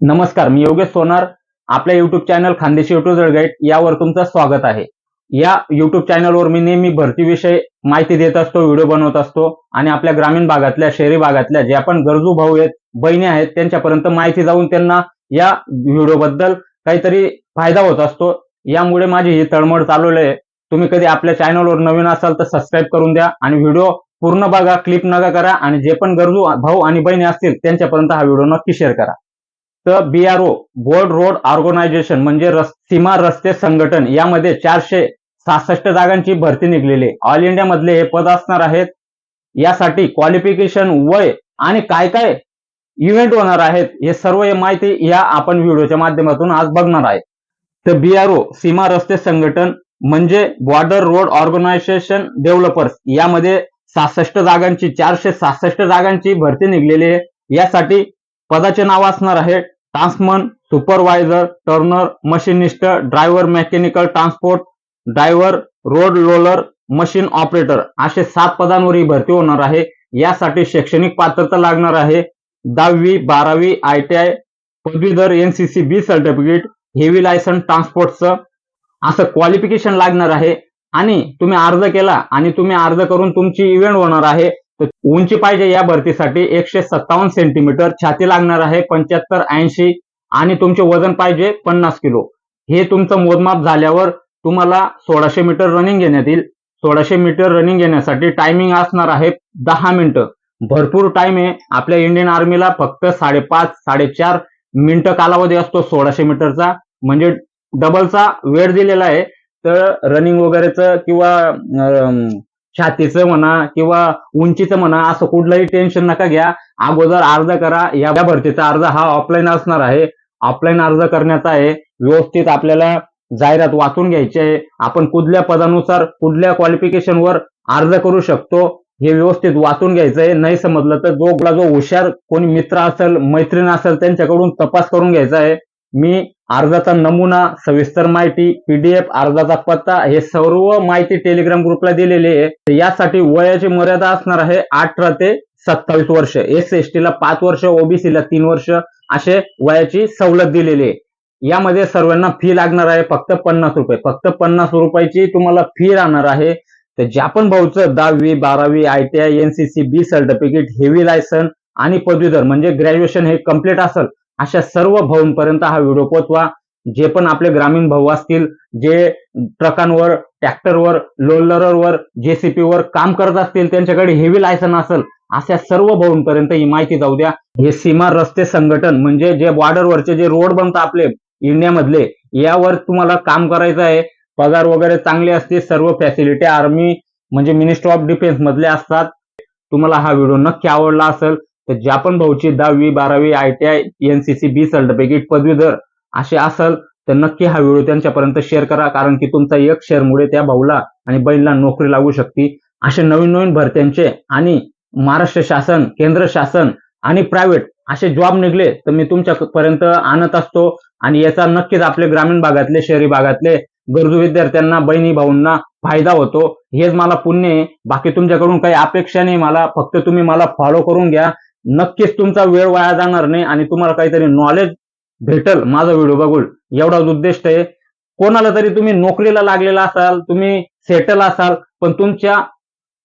नमस्कार मी योगेश सोनार. आपल्या YouTube channel Khandeshi YouTube guide यावर तुमचं स्वागत आहे. या युट्यूब चॅनलवर मी नेहमी भरतीविषयी माहिती देत असतो व्हिडिओ बनवत असतो आणि आपल्या ग्रामीण भागातल्या शहरी भागातल्या ज्या पण गरजू भाऊ आहेत बहिणी आहेत त्यांच्यापर्यंत माहिती जाऊन त्यांना या व्हिडिओबद्दल काहीतरी फायदा होत असतो. यामुळे माझी ही तळमळ चालवली आहे. तुम्ही कधी आपल्या चॅनलवर नवीन असाल तर सबस्क्राईब करून द्या आणि व्हिडिओ पूर्ण बघा क्लिप नका करा आणि जे पण गरजू भाऊ आणि बहिणी असतील त्यांच्यापर्यंत हा व्हिडिओ नक्की शेअर करा. तर बीआरओ बोर्ड रोड ऑर्गनायझेशन म्हणजे रस- सीमा रस्ते संघटन यामध्ये चारशे सहासष्ट जागांची भरती निघलेली आहे. ऑल इंडिया मधले हे पद असणार आहेत. यासाठी क्वालिफिकेशन वय आणि काय काय इव्हेंट होणार आहेत हे सर्व हे माहिती या आपण व्हिडिओच्या माध्यमातून आज बघणार आहे. तर बीआरओ सीमा रस्ते संघटन म्हणजे बॉर्डर रोड ऑर्गनायझेशन डेव्हलपर्स यामध्ये सहासष्ट जागांची चारशे सहासष्ट जागांची भरती निघलेली आहे. यासाठी पदाचे नाव असणार आहे tradesman supervisor turner machinist driver mechanical transport driver road roller machine operator असे सात पदांवर ही भरती होणार आहे. यासाठी शैक्षणिक पात्रता लागणार आहे. दहावी बारावी आय टी आय पदवीधर NCC B certificate heavy licence ट्रान्सपोर्टचं असं क्वालिफिकेशन लागणार आहे. आणि तुम्ही अर्ज केला आणि तुम्ही अर्ज करून तुमची इव्हेंट होणार आहे. उंची पाहिजे या भरतीसाठी एकशे सत्तावन्न सेंटीमीटर छाती लागणार आहे पंच्याहत्तर ऐंशी आणि तुमचे वजन पाहिजे पन्नास किलो. हे तुमचं मोजमाप झाल्यावर तुम्हाला सोळाशे मीटर रनिंग घेण्यात येईल. सोळाशे मीटर रनिंग घेण्यासाठी टायमिंग असणार आहे दहा मिनिटं. भरपूर टाइम आहे. आपल्या इंडियन आर्मीला फक्त साडेपाच साडेचार मिनिटं कालावधी असतो सोळाशे मीटरचा म्हणजे डबलचा वेळ दिलेला आहे. तर रनिंग वगैरेचं किंवा छातीचं म्हणा किंवा उंचीचं म्हणा असं कुठलंही टेन्शन नका घ्या. अगोदर अर्ज करा. या भरतीचा अर्ज हा ऑफलाईन असणार आहे. ऑफलाईन अर्ज करण्याचा आहे. व्यवस्थित आपल्याला जाहिरात वाचून घ्यायची आहे. आपण कुठल्या पदानुसार कुठल्या क्वालिफिकेशनवर अर्ज करू शकतो हे व्यवस्थित वाचून घ्यायचं आहे. नाही समजलं तर जो आपला जो हुशार कोणी मित्र असेल मैत्रीण असेल त्यांच्याकडून तपास करून घ्यायचा आहे. मी अर्जाचा नमुना सविस्तर माहिती पीडीएफ अर्जाचा पत्ता हे सर्व माहिती टेलिग्राम ग्रुपला दिलेली आहे. यासाठी वयाची मर्यादा असणार आहे अठरा ते सत्तावीस वर्ष. एस एस ला पाच वर्ष ओबीसीला तीन वर्ष असे वयाची सवलत दिलेली आहे. यामध्ये सर्वांना फी लागणार आहे फक्त पन्नास रुपये. फक्त पन्नास रुपयाची तुम्हाला फी राहणार आहे. तर ज्या पण भाऊचं दहावी बारावी I T I NCC B certificate heavy licence आणि पदवीधर म्हणजे ग्रॅज्युएशन हे कंप्लीट असेल अशा सर्व भाऊंपर्यंत हा व्हिडिओ पोहोचवा. जे पण आपले ग्रामीण भाऊ असतील जे ट्रकांवर ट्रॅक्टरवर लोलरवर जेसीपीवर काम करत असतील त्यांच्याकडे हेवी लायसन असेल अशा सर्व भाऊंपर्यंत ही माहिती जाऊ द्या. हे सीमा रस्ते संघटन म्हणजे जे बॉर्डरवरचे जे रोड बनतात आपले इंडियामधले यावर तुम्हाला काम करायचं आहे. पगार वगैरे चांगले असते सर्व फॅसिलिटी आर्मी म्हणजे मिनिस्टर ऑफ डिफेन्स मधले असतात. तुम्हाला हा व्हिडिओ नक्की आवडला असेल तर ज्या पण भाऊची दहावी बारावी I T I NCC B certificate पदवीधर असे असेल तर नक्की हा व्हिडिओ त्यांच्यापर्यंत शेअर करा कारण की तुमचा एक शेअरमुळे त्या भाऊला आणि बहिणीला नोकरी लागू शकते. असे नवीन नवीन भरत्यांचे आणि महाराष्ट्र शासन केंद्र शासन आणि प्रायव्हेट असे जॉब निघले तर मी तुमच्यापर्यंत आणत असतो. आणि याचा नक्कीच आपले ग्रामीण भागातले शहरी भागातले गरजू विद्यार्थ्यांना बहिणी भाऊंना फायदा होतो. हेच मला पुण्य आहे. बाकी तुमच्याकडून काही अपेक्षा नाही. मला फक्त तुम्ही मला फॉलो करून घ्या. नक्कीच तुमचा वेळ वाया जाणार नाही आणि तुम्हाला काहीतरी नॉलेज भेटल. माझा व्हिडिओ बघून. एवढाच उद्दिष्ट आहे. कोणाला तरी तुम्ही नोकरीला लागलेला असाल तुम्ही सेटल असाल पण तुमच्या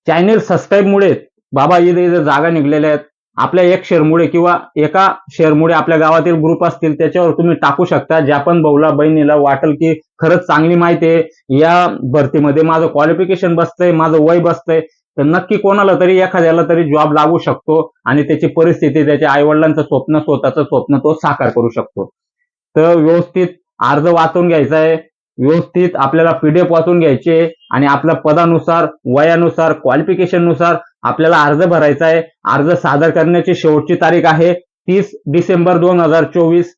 चॅनेल सबस्क्राईबमुळे बाबा इथे इथे जागा निघलेल्या आहेत. आपल्या एक शेअरमुळे किंवा एका शेअरमुळे आपल्या गावातील ग्रुप असतील त्याच्यावर तुम्ही टाकू शकता. ज्या पण भाऊला बहिणीला वाटेल की खरंच चांगली माहिती आहे. या भरतीमध्ये माझं क्वालिफिकेशन बसतंय माझं वय बसतंय. तर नक्की कोणाला तरी एखाद्याला तरी जॉब लागू शकतो आणि त्याची परिस्थिती त्याच्या आईवडिलांचं स्वप्न स्वतःचं स्वप्न तो साकार करू शकतो. तर व्यवस्थित अर्ज वाचून घ्यायचा आहे व्यवस्थित आपल्याला पीडीएफ वाचून घ्यायचे आणि आपल्या पदानुसार वयानुसार क्वालिफिकेशननुसार आपल्याला अर्ज भरायचा आहे. अर्ज सादर करण्याची शेवटची तारीख आहे तीस डिसेंबर दोन हजार चोवीस.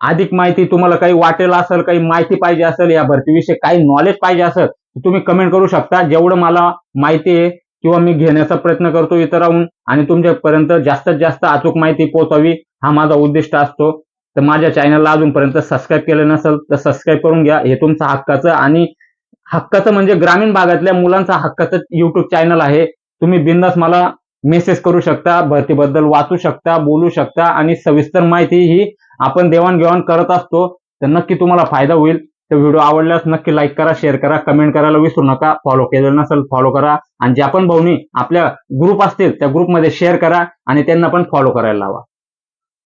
अधिक माहिती तुम्हाला काही वाटेल असेल काही माहिती पाहिजे असेल या भरतीविषयी काही नॉलेज पाहिजे असेल तुम्ही कमेंट करू शकता. जेवढं मला माहिती आहे किंवा मी घेण्याचा प्रयत्न करतो इतरांहून आणि तुमच्यापर्यंत जास्तीत जास्त अचूक माहिती पोहोचावी हा माझा उद्दिष्ट असतो. तर माझ्या चॅनलला अजूनपर्यंत सबस्क्राईब केलं नसेल तर सबस्क्राईब करून घ्या. हे तुमचं हक्काचं आणि हक्काचं म्हणजे ग्रामीण भागातल्या मुलांचा हक्काचं युट्यूब चॅनल आहे. तुम्ही बिंदास मला मेसेज करू शकता भरतीबद्दल वाचू शकता बोलू शकता आणि सविस्तर माहिती ही आपण देवाणघेवाण करत असतो. तर नक्की तुम्हाला फायदा होईल. तर व्हिडिओ आवडल्यास नक्की लाईक करा शेअर करा कमेंट करायला विसरू नका. फॉलो केलेलं नसेल फॉलो करा. आणि ज्या पण भाऊनी आपल्या ग्रुप असतील त्या ग्रुपमध्ये शेअर करा आणि त्यांना पण फॉलो करायला लावा.